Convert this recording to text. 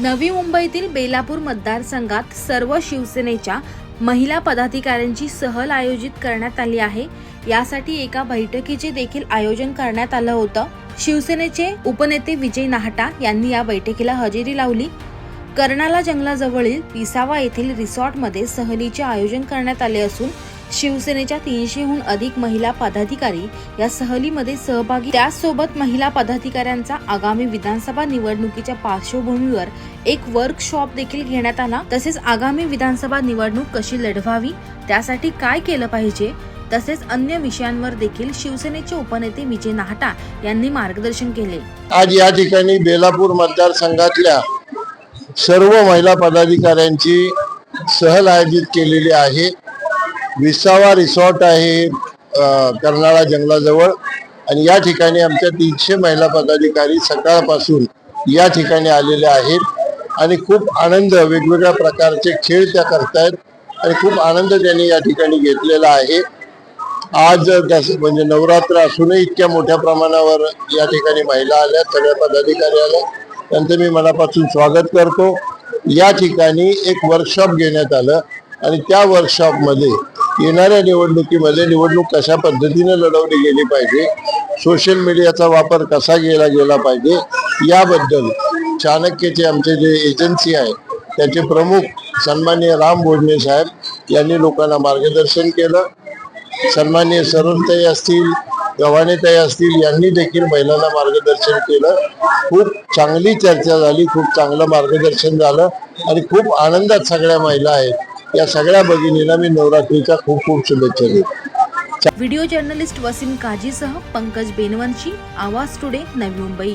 नवी मुंबईतील बेलापूर मतदारसंघात सर्व शिवसेनेच्या महिला पदाधिकाऱ्यांची सहल आयोजित करण्यात आली आहे. यासाठी एका बैठकीचे देखील आयोजन करण्यात आलं होतं. शिवसेनेचे उपनेते विजय नाहटा यांनी या बैठकीला हजेरी लावली. कर्णाला जंगलाजवळील पिसावा येथील रिसॉर्टमध्ये सहलीचे आयोजन करण्यात आले असून शिवसेनेच्या तीनशेहून अधिक महिला पदाधिकारी या सहलीमध्ये सहभागी त्याचसोबत महिला पदाधिकाऱ्यांचा आगामी विधानसभा निवडणुकीच्या पार्श्वभूमीवर एक वर्कशॉप देखील घेण्यात आला. तसेच आगामी विधानसभा निवडणूक कशी लढवावी त्यासाठी काय केलं पाहिजे तसेच अन्य विषयांवर देखील शिवसेनेचे उपनेते विजय नाहटा यांनी मार्गदर्शन केले. आज या ठिकाणी बेलापूर मतदारसंघातल्या सर्व महिला पदाधिकाऱ्यांची सहल आयोजित केलेली आहे. विसावा रिसॉर्ट आहे कर्नाळा जंगलाजवळ. आणि या ठिकाणी आमच्या तीनशे महिला पदाधिकारी सकाळपासून या ठिकाणी आलेले आहेत. आणि खूप आनंद वेगवेगळ्या प्रकारचे खेळ त्या करतायत. आणि खूप आनंद त्यांनी या ठिकाणी घेतलेला आहे. आज म्हणजे नवरात्र असूनही इतक्या मोठ्या प्रमाणावर या ठिकाणी महिला आल्या सगळ्या पदाधिकारी आल्या. त्यांचं मी मनापासून स्वागत करतो. या ठिकाणी एक वर्कशॉप घेण्यात आलं. आणि त्या वर्कशॉपमध्ये येणाऱ्या निवडणुकीमध्ये निवडणूक कशा पद्धतीने लढवली गेली पाहिजे सोशल मीडियाचा वापर कसा केला गेला पाहिजे याबद्दल चाणक्यचे आमचे जे एजन्सी आहे त्याचे प्रमुख सन्माननीय राम भोजने साहेब यांनी लोकांना मार्गदर्शन केलं. सन्माननीय सरुणताई असतील गव्हाणेताई असतील यांनी देखील महिलांना मार्गदर्शन केलं. खूप चांगली चर्चा झाली खूप चांगलं मार्गदर्शन झालं आणि खूप आनंदात सगळ्या महिला आहेत. या सगळ्या भगिनीला मी नवरात्रीच्या खूप खूप शुभेच्छा देतो. व्हिडिओ जर्नलिस्ट वसीम काजीसह पंकज बेनवंशी आवाज टुडे नवी मुंबई.